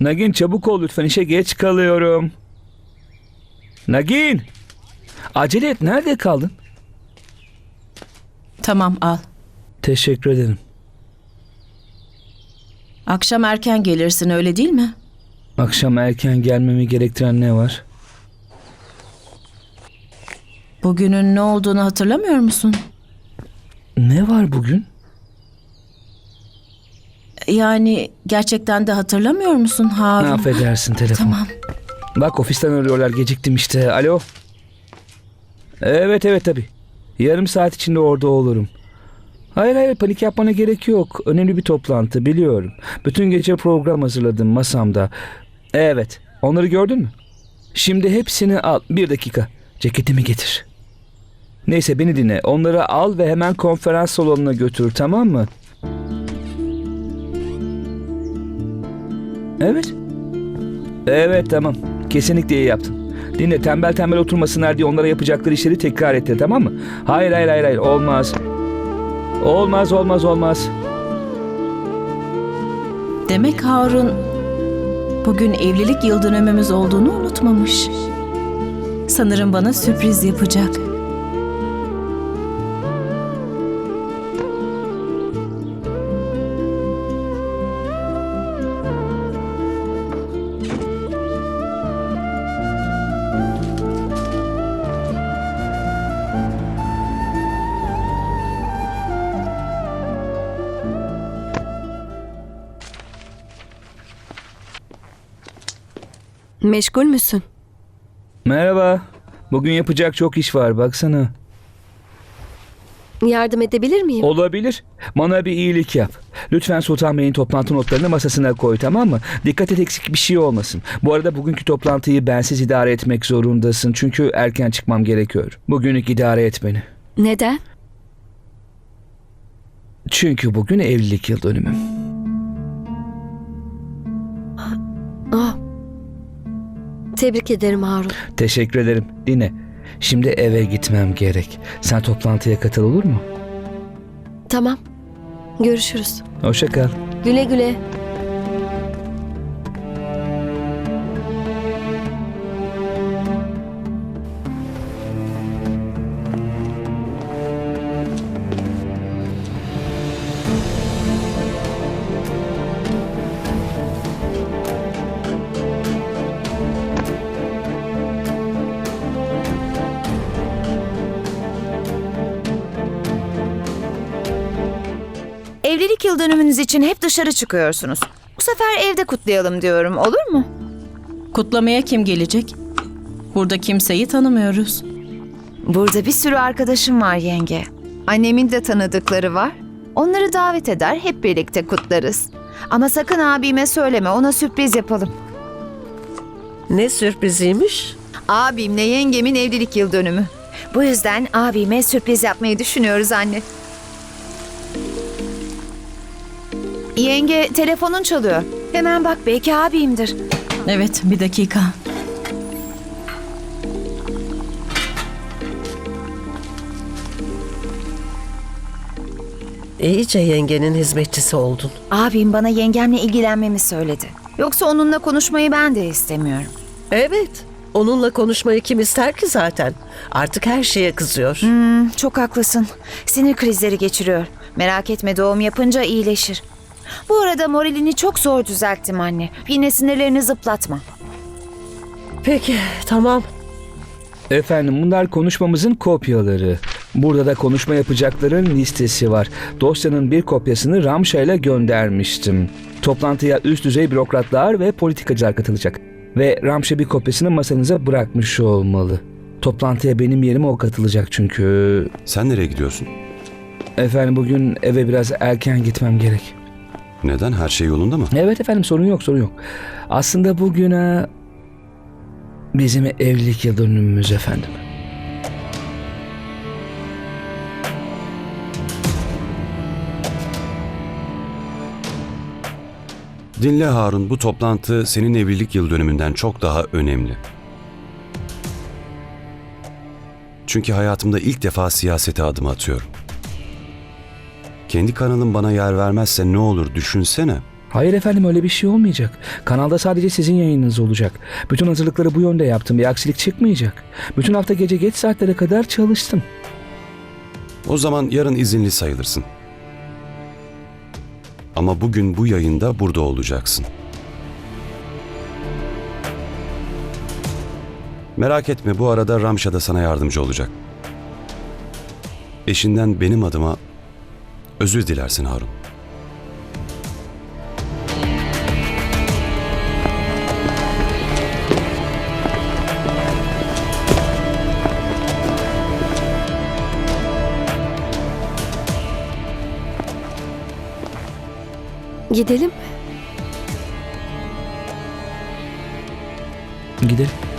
Nagin çabuk ol lütfen işe geç kalıyorum. Nagin! Acele et nerede kaldın? Tamam al. Teşekkür ederim. Akşam erken gelirsin öyle değil mi? Akşam erken gelmemi gerektiren ne var? Bugünün ne olduğunu hatırlamıyor musun? Ne var bugün? Yani gerçekten de hatırlamıyor musun Harun? Affedersin telefon. Tamam. Bak ofisten arıyorlar geciktim işte. Alo. Evet evet tabi. Yarım saat içinde orada olurum. Hayır hayır panik yapmana gerek yok. Önemli bir toplantı biliyorum. Bütün gece program hazırladım masamda. Evet onları gördün mü? Şimdi hepsini al. Bir dakika. Ceketimi getir. Neyse beni dinle. Onları al ve hemen konferans salonuna götür tamam mı? Evet. Evet tamam. Kesinlikle iyi yaptın. Dinle tembel tembel oturmasınlar diye onlara yapacakları işleri tekrar etti tamam mı? Hayır hayır hayır hayır olmaz. Olmaz olmaz olmaz. Demek Harun bugün evlilik yıl dönümümüz olduğunu unutmamış. Sanırım bana sürpriz yapacak. Meşgul müsün? Merhaba. Bugün yapacak çok iş var baksana. Yardım edebilir miyim? Olabilir. Bana bir iyilik yap. Lütfen Sultan Bey'in toplantı notlarını masasına koy tamam mı? Dikkat et eksik bir şey olmasın. Bu arada bugünkü toplantıyı bensiz idare etmek zorundasın. Çünkü erken çıkmam gerekiyor. Bugünlük idare et beni. Neden? Çünkü bugün evlilik yıl dönümüm. Tebrik ederim Harun. Teşekkür ederim. Dinle. Şimdi eve gitmem gerek. Sen toplantıya katıl olur mu? Tamam. Görüşürüz. Hoşça kal. Güle güle. Dönümünüz için hep dışarı çıkıyorsunuz. Bu sefer evde kutlayalım diyorum. Olur mu? Kutlamaya kim gelecek? Burada kimseyi tanımıyoruz. Burada bir sürü arkadaşım var yenge. Annemin de tanıdıkları var. Onları davet eder, hep birlikte kutlarız. Ama sakın abime söyleme, ona sürpriz yapalım. Ne sürpriziymiş? Abimle yengemin evlilik yıl dönümü. Bu yüzden abime sürpriz yapmayı düşünüyoruz anne. Yenge, telefonun çalıyor. Hemen bak, belki abimdir. Evet bir dakika. İyice yengenin hizmetçisi oldun. Abim bana yengemle ilgilenmemi söyledi. Yoksa onunla konuşmayı ben de istemiyorum. Evet. Onunla konuşmayı kim ister ki zaten? Artık her şeye kızıyor. Hmm, çok haklısın. Sinir krizleri geçiriyor. Merak etme doğum yapınca iyileşir. Bu arada moralini çok zor düzelttim anne. Yine sinirlerini zıplatma. Peki, tamam. Efendim bunlar konuşmamızın kopyaları. Burada da konuşma yapacakların listesi var. Dosyanın bir kopyasını Ramşa ile göndermiştim. Toplantıya üst düzey bürokratlar ve politikacılar katılacak. Ve Ramşa bir kopyasını masanıza bırakmış olmalı. Toplantıya benim yerime o katılacak çünkü. Sen nereye gidiyorsun? Efendim bugün eve biraz erken gitmem gerek. Neden? Her şey yolunda mı? Evet efendim sorun yok sorun yok. Aslında bugüne bizim evlilik yıl dönümümüz efendim. Dinle Harun, bu toplantı senin evlilik yıl dönümünden çok daha önemli. Çünkü hayatımda ilk defa siyasete adım atıyorum. Kendi kanalım bana yer vermezse ne olur düşünsene. Hayır efendim öyle bir şey olmayacak. Kanalda sadece sizin yayınınız olacak. Bütün hazırlıkları bu yönde yaptım. Bir aksilik çıkmayacak. Bütün hafta gece geç saatlere kadar çalıştım. O zaman yarın izinli sayılırsın. Ama bugün bu yayında burada olacaksın. Merak etme bu arada Ramşa da sana yardımcı olacak. Eşinden benim adıma özür dilersin Harun. Gidelim mi? Gidelim.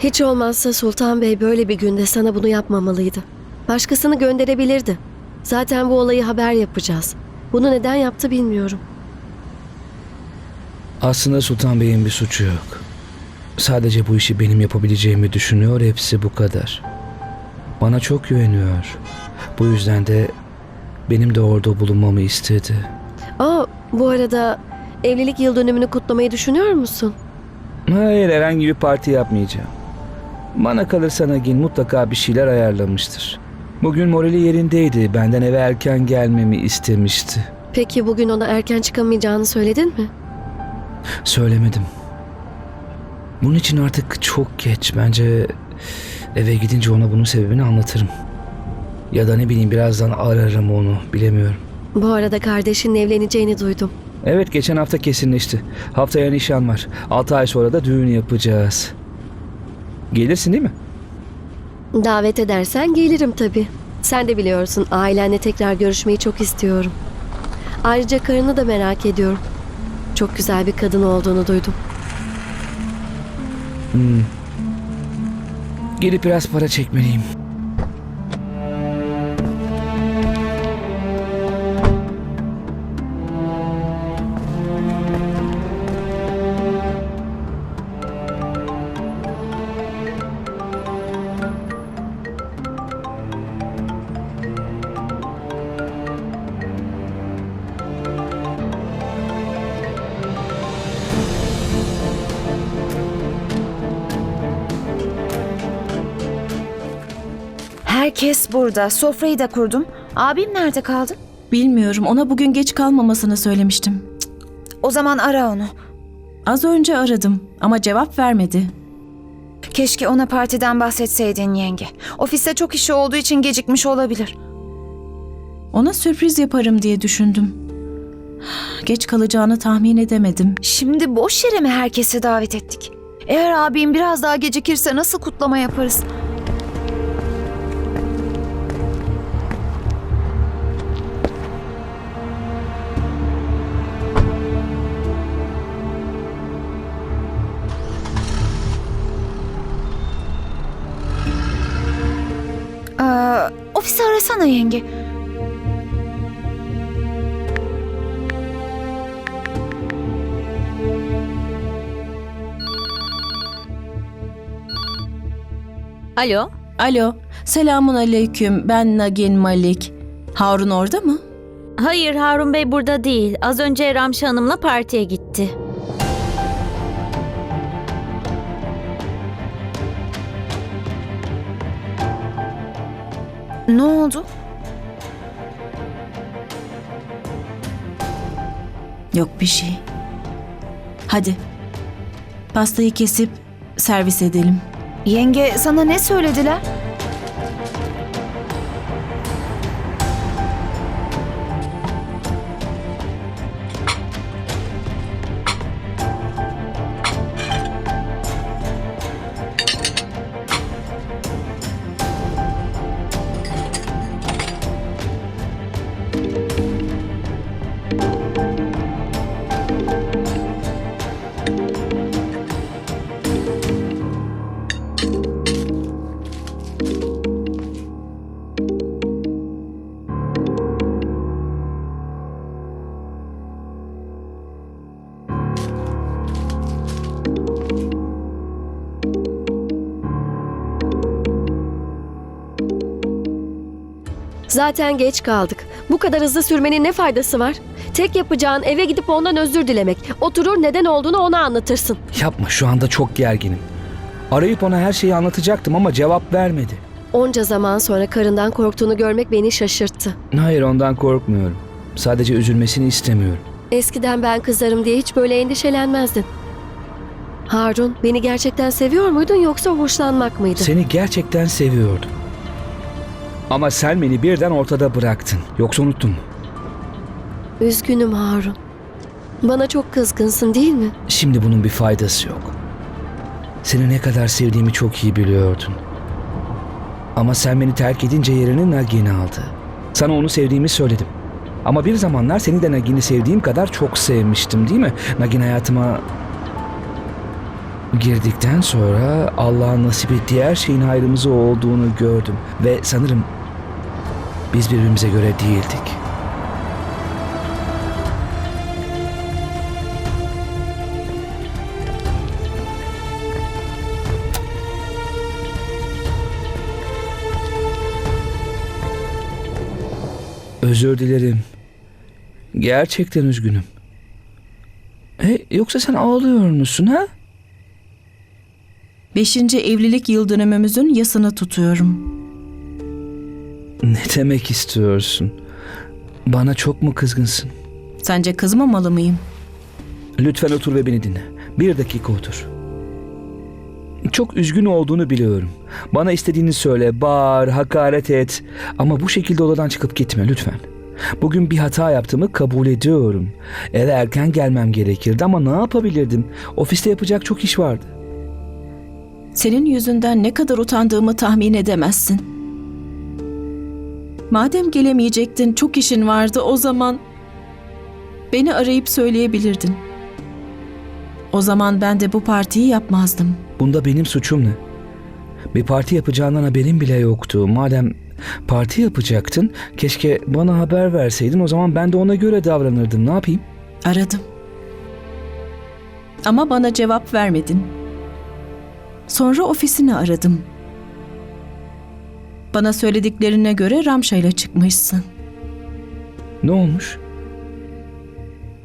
Hiç olmazsa Sultan Bey böyle bir günde sana bunu yapmamalıydı. Başkasını gönderebilirdi. Zaten bu olayı haber yapacağız. Bunu neden yaptı bilmiyorum. Aslında Sultan Bey'in bir suçu yok. Sadece bu işi benim yapabileceğimi düşünüyor. Hepsi bu kadar. Bana çok güveniyor. Bu yüzden de benim de orada bulunmamı istedi. Aa, bu arada evlilik yıl dönümünü kutlamayı düşünüyor musun? Hayır herhangi bir parti yapmayacağım. Bana kalırsa Nagin mutlaka bir şeyler ayarlamıştır. Bugün morali yerindeydi. Benden eve erken gelmemi istemişti. Peki bugün ona erken çıkamayacağını söyledin mi? Söylemedim. Bunun için artık çok geç. Bence eve gidince ona bunun sebebini anlatırım. Ya da ne bileyim birazdan ararım onu. Bilemiyorum. Bu arada kardeşinle evleneceğini duydum. Evet geçen hafta kesinleşti. Haftaya nişan var. 6 ay sonra da düğün yapacağız. Gelirsin değil mi? Davet edersen gelirim tabii. Sen de biliyorsun ailenle tekrar görüşmeyi çok istiyorum. Ayrıca karını da merak ediyorum. Çok güzel bir kadın olduğunu duydum. Hmm. Gelip biraz para çekmeliyim. Herkes burada. Sofrayı da kurdum. Abim nerede kaldı? Bilmiyorum ona bugün geç kalmamasını söylemiştim. O zaman ara onu. Az önce aradım ama cevap vermedi. Keşke ona partiden bahsetseydin yenge. Ofiste çok işi olduğu için gecikmiş olabilir. Ona sürpriz yaparım diye düşündüm. Geç kalacağını tahmin edemedim. Şimdi boş yere mi herkesi davet ettik? Eğer abim biraz daha gecikirse nasıl kutlama yaparız? Arasana yenge. Alo, Alo, selamun aleyküm. Ben Nagin Malik. Harun orada mı? hayır Harun Bey burada değil. Az önce Ramşa Hanım'la partiye gitti. Ne oldu? Yok bir şey. Hadi. Pastayı kesip servis edelim. Yenge sana ne söylediler? Zaten geç kaldık. Bu kadar hızlı sürmenin ne faydası var? Tek yapacağın eve gidip ondan özür dilemek. Oturur neden olduğunu ona anlatırsın. Yapma şu anda çok gerginim. Arayıp ona her şeyi anlatacaktım ama cevap vermedi. Onca zaman sonra karından korktuğunu görmek beni şaşırttı. Hayır ondan korkmuyorum. Sadece üzülmesini istemiyorum. Eskiden ben kızarım diye hiç böyle endişelenmezdin. Harun, beni gerçekten seviyor muydun yoksa hoşlanmak mıydı? Seni gerçekten seviyordum. Ama sen beni birden ortada bıraktın. Yoksa unuttun mu? Üzgünüm Harun. Bana çok kızgınsın değil mi? Şimdi bunun bir faydası yok. Seni ne kadar sevdiğimi çok iyi biliyordun. Ama sen beni terk edince yerini Nagin aldı. Sana onu sevdiğimi söyledim. Ama bir zamanlar seni de Nagin'i sevdiğim kadar çok sevmiştim değil mi? Nagin hayatıma girdikten sonra Allah'ın nasip ettiği her şeyin hayrımıza olduğunu gördüm. Ve sanırım biz birbirimize göre değildik. Özür dilerim. Gerçekten üzgünüm. E, yoksa sen ağlıyor musun ha? Beşinci evlilik yıl dönümümüzün yasını tutuyorum. Ne demek istiyorsun? Bana çok mu kızgınsın? Sence kızmamalı mıyım? Lütfen otur ve beni dinle. Bir dakika otur. Çok üzgün olduğunu biliyorum. Bana istediğini söyle, bağır, hakaret et. Ama bu şekilde odadan çıkıp gitme lütfen. Bugün bir hata yaptığımı kabul ediyorum. Eve erken gelmem gerekirdi ama ne yapabilirdim? Ofiste yapacak çok iş vardı. Senin yüzünden ne kadar utandığımı tahmin edemezsin. Madem gelemeyecektin, çok işin vardı o zaman beni arayıp söyleyebilirdin. O zaman ben de bu partiyi yapmazdım. Bunda benim suçum ne? Bir parti yapacağından haberim bile yoktu. Madem parti yapacaktın, keşke bana haber verseydin. O zaman ben de ona göre davranırdım. Ne yapayım? Aradım. Ama bana cevap vermedin. Sonra ofisini aradım. Bana söylediklerine göre Ramşa ile çıkmışsın. Ne olmuş?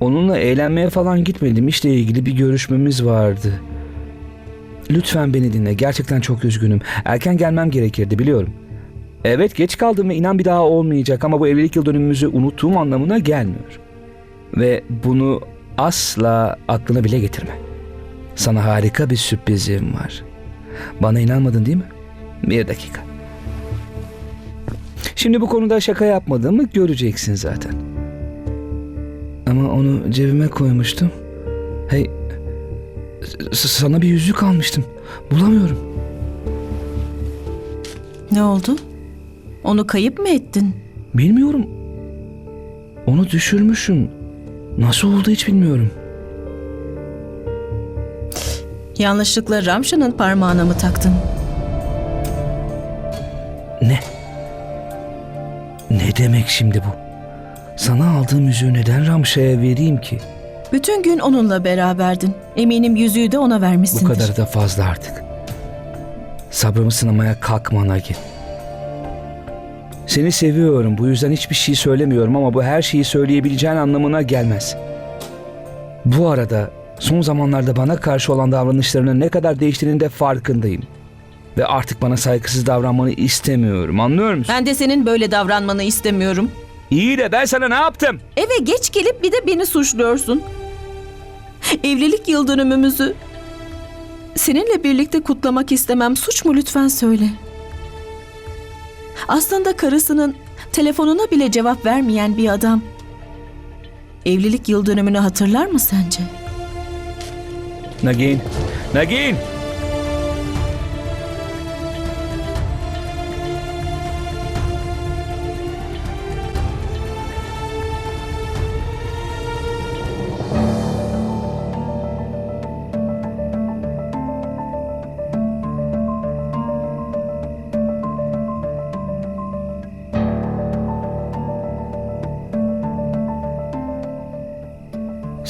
Onunla eğlenmeye falan gitmedim. İşle ilgili bir görüşmemiz vardı. Lütfen beni dinle. Gerçekten çok üzgünüm. Erken gelmem gerekirdi biliyorum. Evet geç kaldım ve inan bir daha olmayacak ama bu evlilik yıl dönümümüzü unuttuğum anlamına gelmiyor. Ve bunu asla aklına bile getirme. Sana harika bir sürprizim var. Bana inanmadın değil mi? Bir dakika. Şimdi bu konuda şaka yapmadığımı göreceksin zaten. Ama onu cebime koymuştum. Hey, sana bir yüzük almıştım. Bulamıyorum. Ne oldu? Onu kayıp mı ettin? Bilmiyorum. Onu düşürmüşüm. Nasıl oldu hiç bilmiyorum. Yanlışlıkla Ramşa'nın parmağına mı taktın? Ne? Ne demek şimdi bu? Sana aldığım yüzüğü neden Ramşa'ya vereyim ki? Bütün gün onunla beraberdin. Eminim yüzüğü de ona Bu vermişsindir. kadar da fazla artık. Sabrımı sınamaya kalkma Nagin. Seni seviyorum. Bu yüzden hiçbir şey söylemiyorum ama bu her şeyi söyleyebileceğin anlamına gelmez. Bu arada son zamanlarda bana karşı olan davranışlarının ne kadar değiştiğinin de farkındayım. Ve artık bana saygısız davranmanı istemiyorum. Anlıyor musun? Ben de senin böyle davranmanı istemiyorum. İyi de ben sana ne yaptım? Eve geç gelip bir de beni suçluyorsun. Evlilik yıl dönümümüzü seninle birlikte kutlamak istemem. Suç mu lütfen söyle. Aslında karısının telefonuna bile cevap vermeyen bir adam. Evlilik yıl dönümünü hatırlar mı sence? Nagin. Nagin.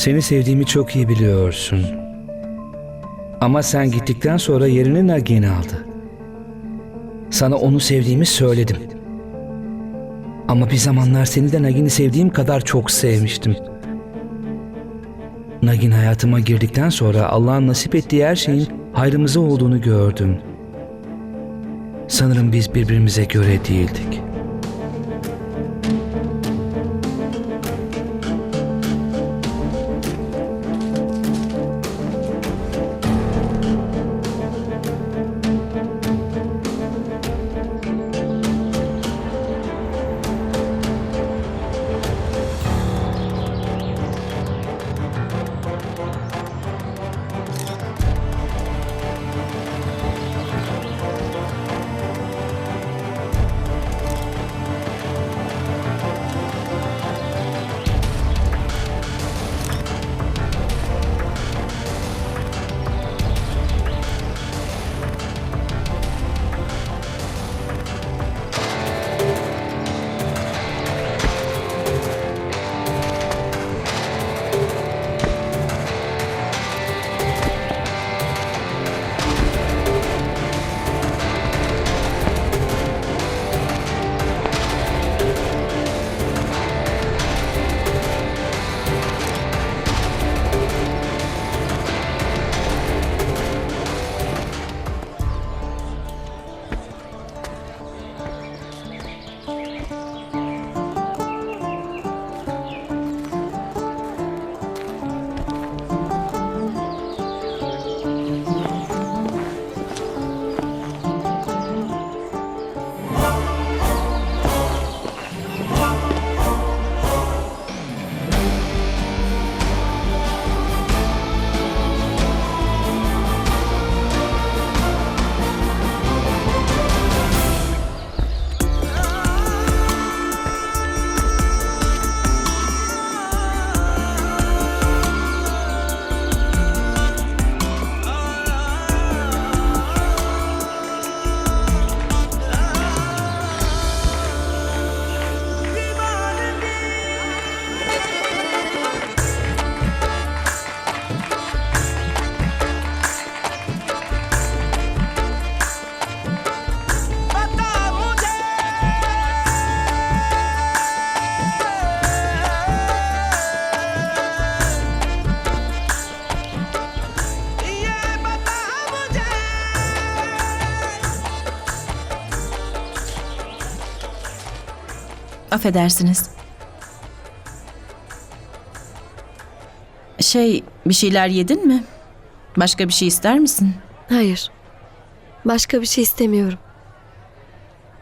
Seni sevdiğimi çok iyi biliyorsun. Ama sen gittikten sonra yerini Nagin aldı. Sana onu sevdiğimi söyledim. Ama bir zamanlar seni de Nagin'i sevdiğim kadar çok sevmiştim. Nagin hayatıma girdikten sonra Allah'ın nasip ettiği her şeyin hayrımıza olduğunu gördüm. Sanırım biz birbirimize göre değildik. Affedersiniz. Şey, bir şeyler yedin mi? Başka bir şey ister misin? Hayır. Başka bir şey istemiyorum.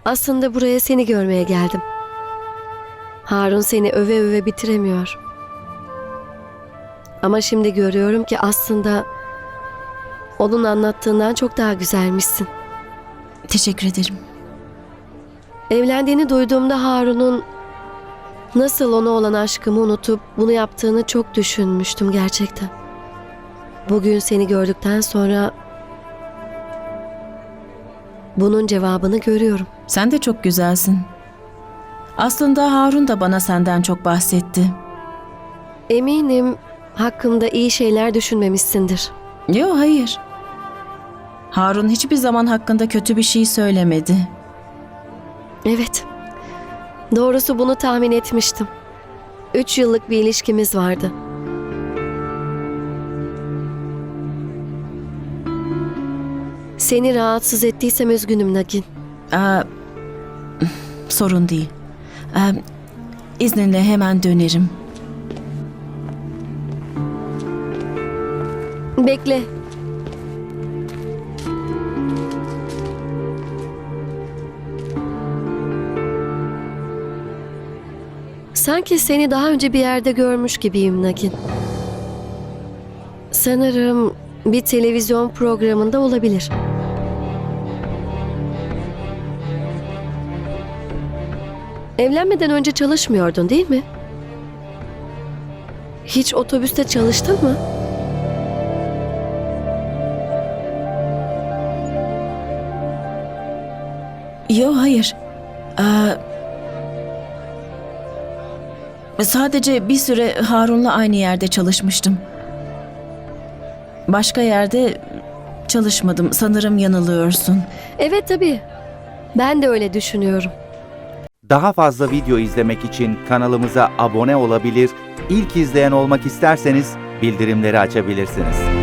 Aslında buraya seni görmeye geldim. Harun seni öve öve bitiremiyor. Ama şimdi görüyorum ki aslında onun anlattığından çok daha güzelmişsin. Teşekkür ederim. Evlendiğini duyduğumda Harun'un nasıl ona olan aşkımı unutup bunu yaptığını çok düşünmüştüm gerçekten. Bugün seni gördükten sonra bunun cevabını görüyorum. Sen de çok güzelsin. Aslında Harun da bana senden çok bahsetti. Eminim hakkımda iyi şeyler düşünmemişsindir. Yo hayır. Harun hiçbir zaman hakkında kötü bir şey söylemedi. Evet. Doğrusu bunu tahmin etmiştim. Üç yıllık bir ilişkimiz vardı. Seni rahatsız ettiysem üzgünüm Nagin. Aa, sorun değil. Aa, izninle hemen dönerim. Bekle. Sanki seni daha önce bir yerde görmüş gibiyim Nagin. Sanırım bir televizyon programında olabilir. Evlenmeden önce çalışmıyordun değil mi? Hiç otobüste çalıştın mı? Yo hayır. Aa, sadece bir süre Harun'la aynı yerde çalışmıştım. Başka yerde çalışmadım. Sanırım yanılıyorsun. Evet tabii. Ben de öyle düşünüyorum. Daha fazla video izlemek için kanalımıza abone olabilir, ilk izleyen olmak isterseniz bildirimleri açabilirsiniz.